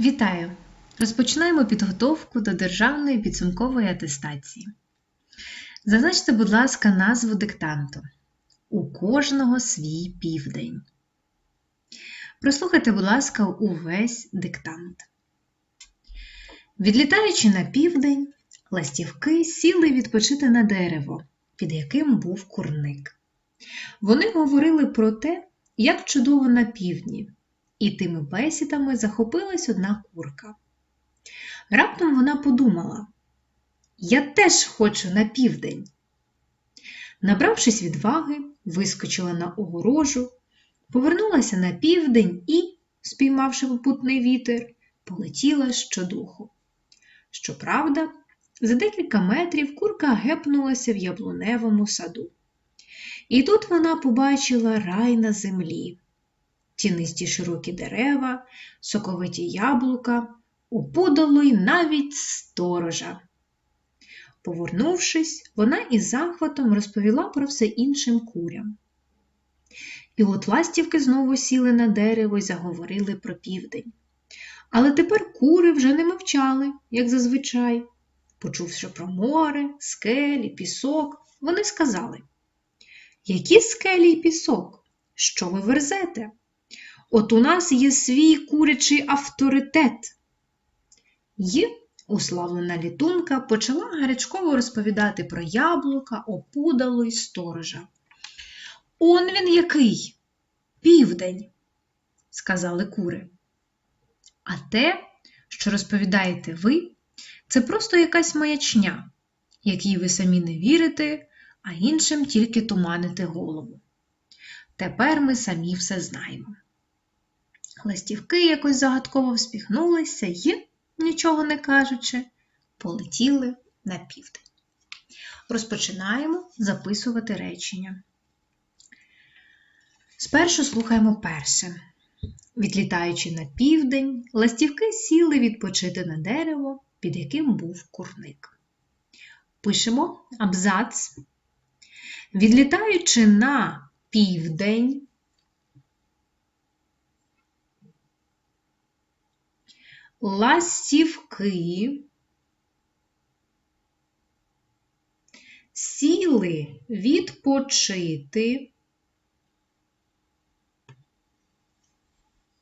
Вітаю! Розпочинаємо підготовку до державної підсумкової атестації. Зазначте, будь ласка, назву диктанту. У кожного свій південь. Прослухайте, будь ласка, увесь диктант. Відлітаючи на південь, ластівки сіли відпочити на дерево, під яким був курник. Вони говорили про те, як чудово на півдні, і тими бесідами захопилась одна курка. Раптом вона подумала: Я теж хочу на південь. Набравшись відваги, вискочила на огорожу, повернулася на південь і, спіймавши попутний вітер, полетіла щодуху. Щоправда, за декілька метрів курка гепнулася в яблуневому саду. І тут вона побачила рай на землі, тінисті широкі дерева, соковиті яблука, опудало й навіть сторожа. Повернувшись, вона із захватом розповіла про все іншим курям. І от ластівки знову сіли на дерево й заговорили про південь. Але тепер кури вже не мовчали, як зазвичай. Почувши про море, скелі, пісок, вони сказали Які скелі й пісок? Що ви верзете? От у нас є свій курячий авторитет. Й уславлена літунка почала гарячково розповідати про яблука, опудало й сторожа. Он він який? Південь, сказали кури. А те, що розповідаєте ви, це просто якась маячня, якій ви самі не вірите, а іншим тільки туманите голову. Тепер ми самі все знаємо. Ластівки якось загадково всміхнулися і, нічого не кажучи, полетіли на південь. Розпочинаємо записувати речення. Спершу слухаємо перше. Відлітаючи на південь, ластівки сіли відпочити на дерево, під яким був курник. Пишемо абзац. Відлітаючи на південь, ластівки сіли відпочити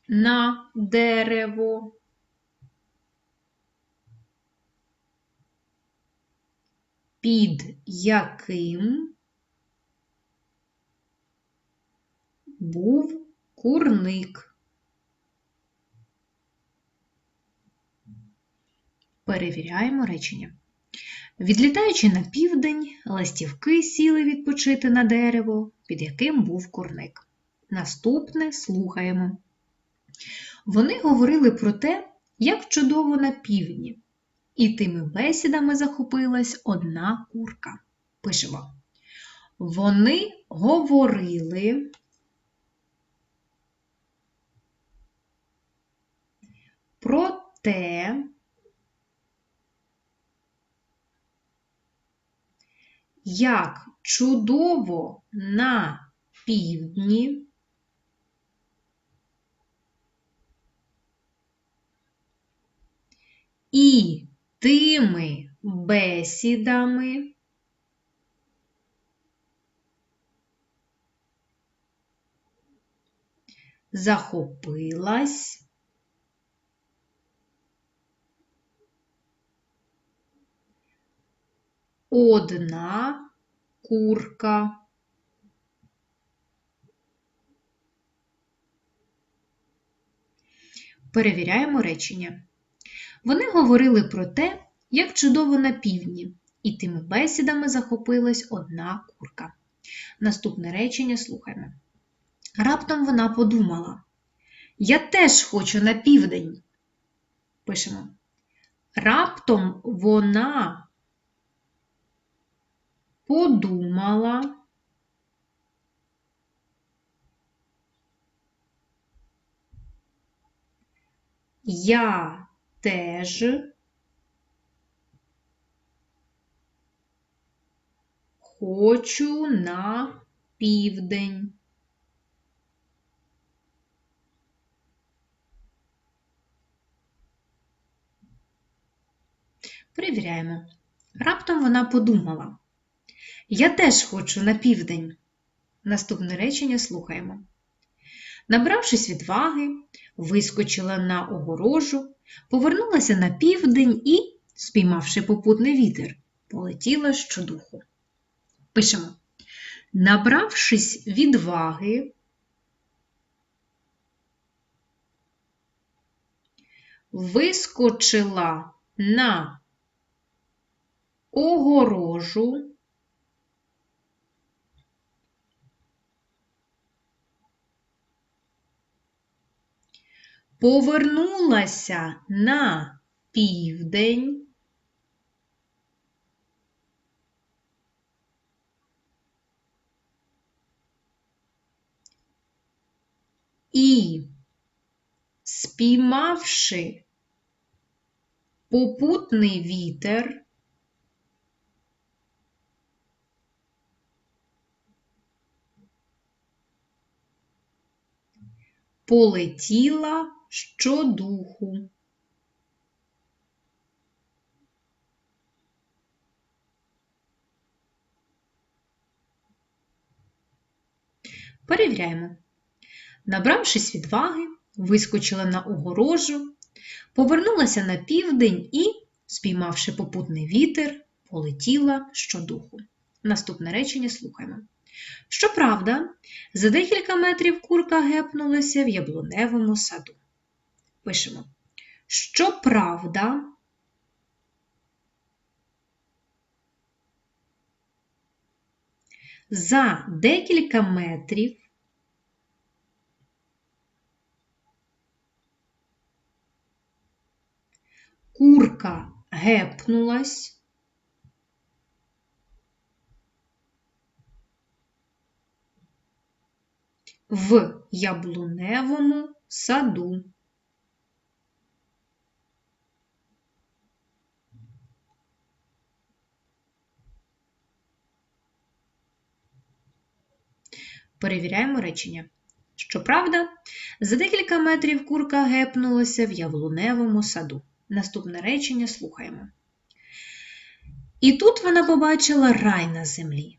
на дерево. Під яким був курник. Перевіряємо речення. Відлітаючи на південь, ластівки сіли відпочити на дерево, під яким був курник. Наступне слухаємо. Вони говорили про те, як чудово на півдні, і тими бесідами захопилась одна курка. Пишемо. Вони говорили про те, як чудово на півдні і тими бесідами захопилась одна курка. Перевіряємо речення. Вони говорили про те, як чудово на півдні, і тими бесідами захопилась одна курка. Наступне речення слухаємо. Раптом вона подумала: Я теж хочу на південь. Пишемо. Раптом вона подумала. Я теж хочу на південь. Перевіряємо. Раптом вона подумала. Я теж хочу на південь. Наступне речення слухаємо. Набравшись відваги, вискочила на огорожу, повернулася на південь і, спіймавши попутний вітер, полетіла щодуху. Пишемо. Набравшись відваги, вискочила на огорожу, повернулася на південь, і, спіймавши попутний вітер, полетіла щодуху. Перевіряємо. Набравшись відваги, вискочила на огорожу, повернулася на південь і, спіймавши попутний вітер, полетіла щодуху. Наступне речення слухаємо. Щоправда, за декілька метрів курка гепнулася в яблуневому саду. Пишемо. Щоправда, за декілька метрів курка гепнулась в яблуневому саду. Перевіряємо речення. Щоправда, за декілька метрів курка гепнулася в яблуневому саду. Наступне речення слухаємо. І тут вона побачила рай на землі,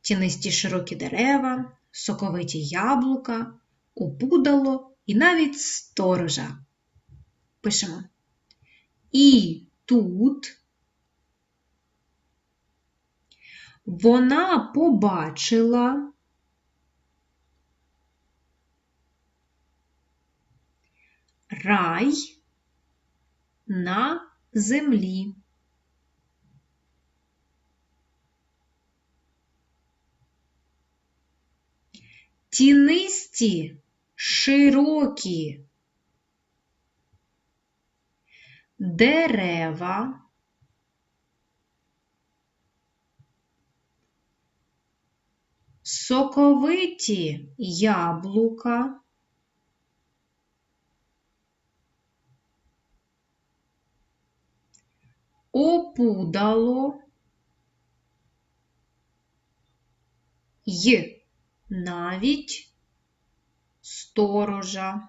тінисті широкі дерева, соковиті яблука, опудало і навіть сторожа. Пишемо. І тут вона побачила рай на землі. Тінисті широкі дерева, соковиті яблука, опудало й навіть сторожа.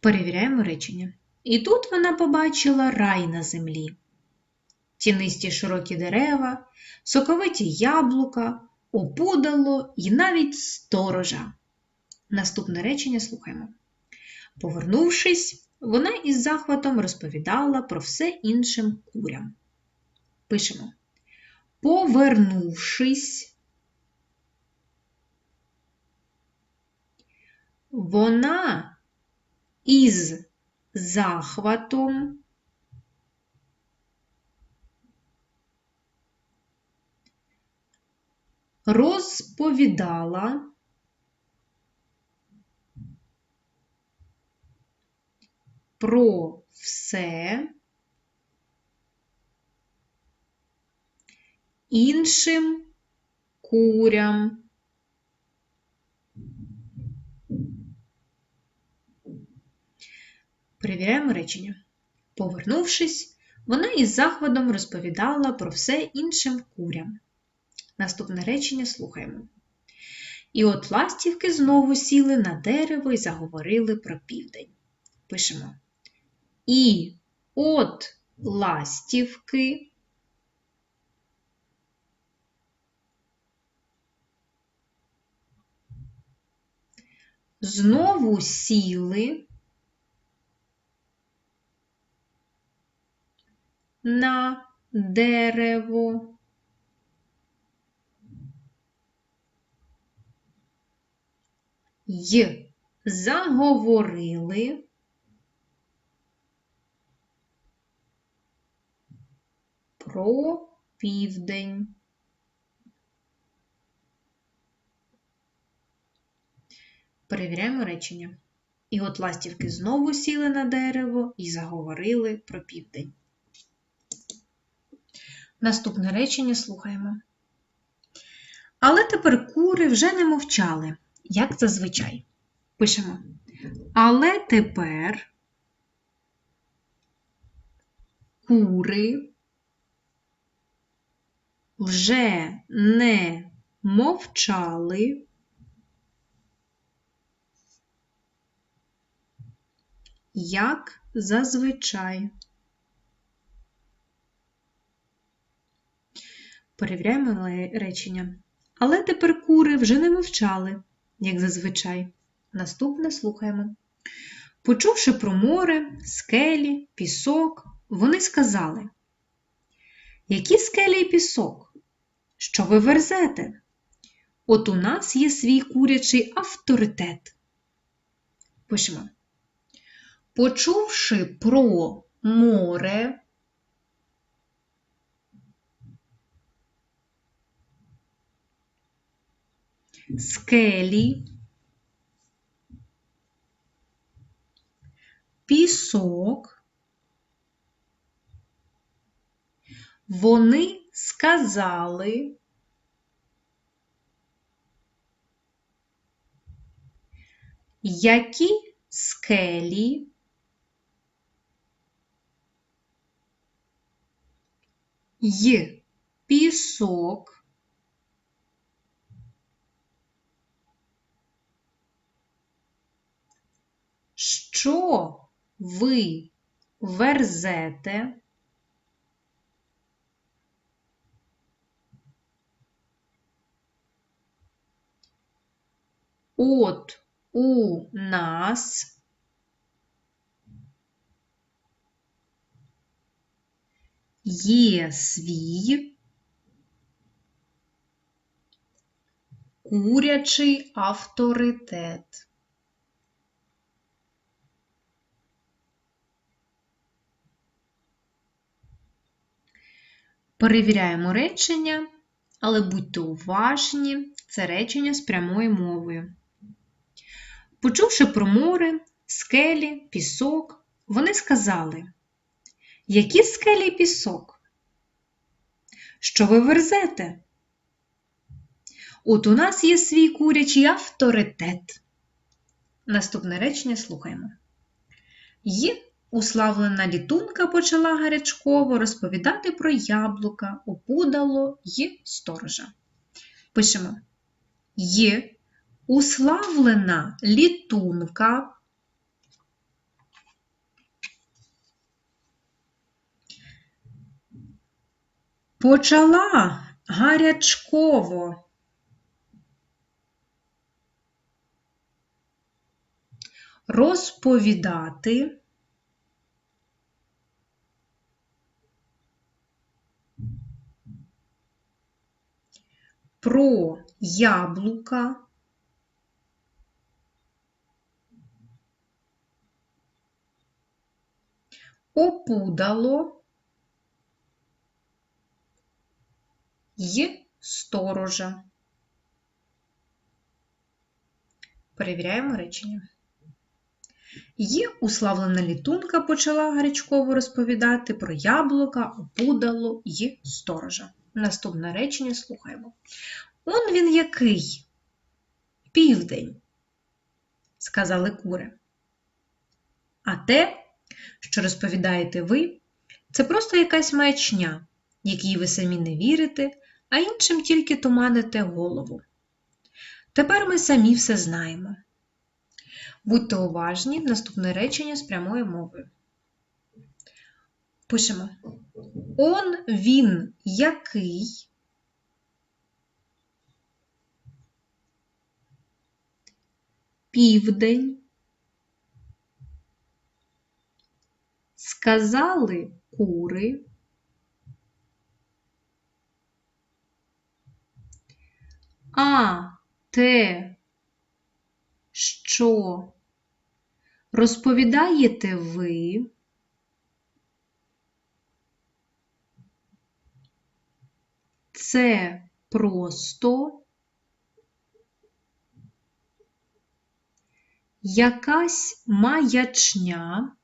Перевіряємо речення. І тут вона побачила рай на землі. Тінисті широкі дерева, соковиті яблука, опудало і навіть сторожа. Наступне речення слухаємо. Повернувшись, вона із захватом розповідала про все іншим курям. Пишемо. Повернувшись, вона із захватом розповідала про все іншим курям. Перевіряємо речення. Повернувшись, вона із захватом розповідала про все іншим курям. Наступне речення слухаємо. І от ластівки знову сіли на дерево і заговорили про південь. Пишемо. І от ластівки. Знову сіли на дерево. Й заговорили. Про південь. Перевіряємо речення. І от ластівки знову сіли на дерево і заговорили про південь. Наступне речення слухаємо. Але тепер кури вже не мовчали, як зазвичай. Пишемо. Але тепер кури вже не мовчали. Як зазвичай. Перевіряємо речення. Але тепер кури вже не мовчали, як зазвичай. Наступне слухаємо. Почувши про море, скелі, пісок, вони сказали: Які скелі і пісок? Що ви верзете? От у нас є свій курячий авторитет. Пишемо. Почувши про море, скелі, пісок, вони сказали, які скелі? Й пісок. Що ви верзете от у нас є свій курячий авторитет. Перевіряємо речення, але будьте уважні, це речення з прямою мовою. Почувши про море, скелі, пісок, вони сказали, які скелі і пісок? Що ви верзете? От у нас є свій курячий авторитет. Наступне речення слухаємо. Є уславлена літунка почала гарячково розповідати про яблука, опудало й сторожа. Пишемо. Є уславлена літунка. Почала гарячково. Розповідати про яблука, опудало й сторожа. Перевіряємо речення. Є уславлена літунка почала гарячково розповідати про яблука, опудало й сторожа. Наступне речення слухаємо. Он він який? Південь, сказали кури. А те, що розповідаєте ви, це просто якась маячня, якій ви самі не вірите, а іншим тільки туманите голову. Тепер ми самі все знаємо. Будьте уважні, наступне речення з прямою мовою. Пишемо. Он він який. Південь. Сказали кури. А те, що розповідаєте ви, це просто якась маячня.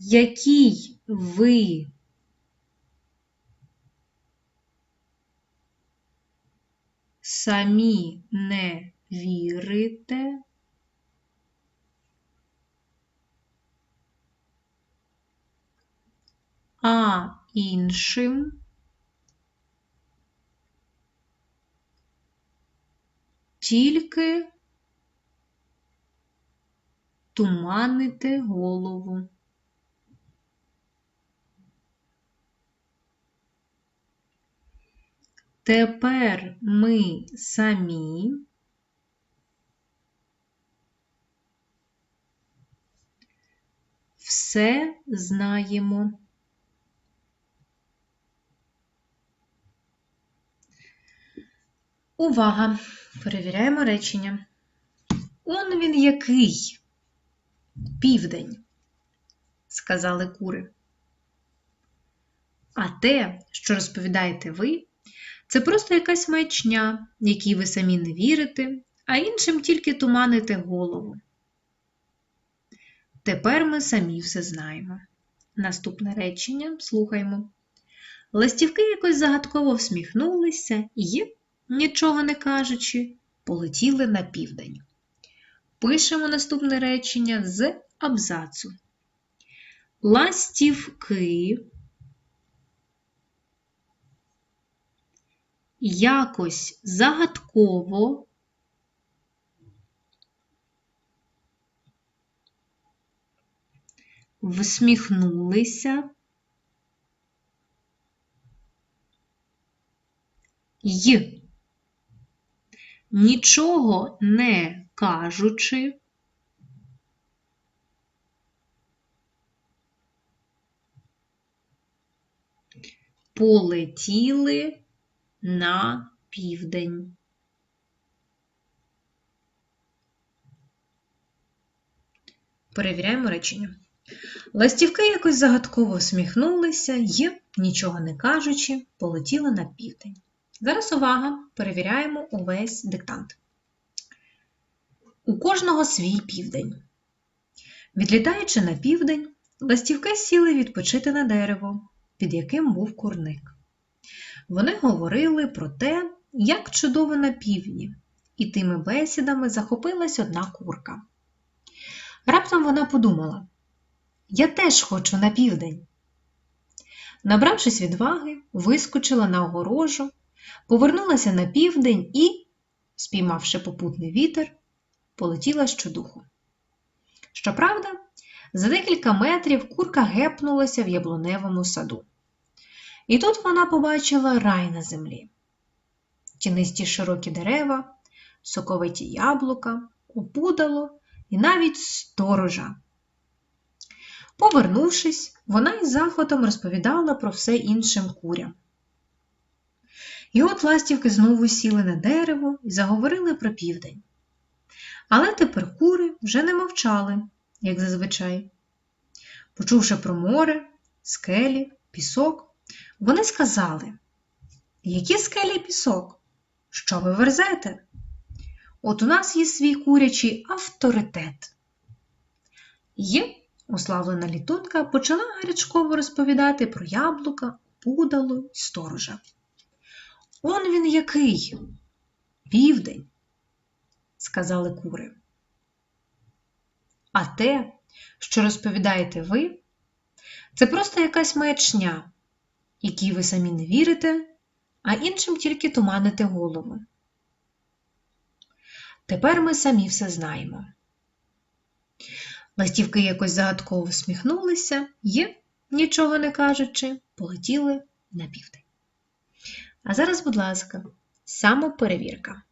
Якій ви? Самі не вірите, а іншим? Тільки туманите голову. Тепер ми самі все знаємо. Увага! Перевіряємо речення. Он він який? Південь, сказали кури. А те, що розповідаєте ви, це просто якась маячня, якій ви самі не вірите, а іншим тільки туманите голову. Тепер ми самі все знаємо. Наступне речення слухаймо. Ластівки якось загадково всміхнулися і, нічого не кажучи, полетіли на південь. Пишемо наступне речення з абзацу. Ластівки якось загадково всміхнулися й, нічого не кажучи, полетіли на південь. Перевіряємо речення. Ластівки якось загадково всміхнулися і, нічого не кажучи, полетіли на південь. Зараз увага, перевіряємо увесь диктант. У кожного свій південь. Відлітаючи на південь, ластівки сіли відпочити на дерево, під яким був курник. Вони говорили про те, як чудово на півдні, і тими бесідами захопилась одна курка. Раптом вона подумала: Я теж хочу на південь. Набравшись відваги, вискочила на огорожу, повернулася на південь і, спіймавши попутний вітер, полетіла щодуху. Щоправда, за декілька метрів курка гепнулася в яблуневому саду. І тут вона побачила рай на землі. Тінисті широкі дерева, соковиті яблука, опудало і навіть сторожа. Повернувшись, вона із захватом розповідала про все іншим курям. І от ластівки знову сіли на дерево і заговорили про південь. Але тепер кури вже не мовчали, як зазвичай. Почувши про море, скелі, пісок, вони сказали, які скелі пісок? Що ви верзете? От у нас є свій курячий авторитет. Є уславлена літунка почала гарячково розповідати про яблука, пудало й сторожа. Он він який? Південь, сказали кури. А те, що розповідаєте ви, це просто якась маячня, якій ви самі не вірите, а іншим тільки туманите голови. Тепер ми самі все знаємо. Ластівки якось загадково всміхнулися і, нічого не кажучи, полетіли на південь. А зараз, будь ласка, самоперевірка.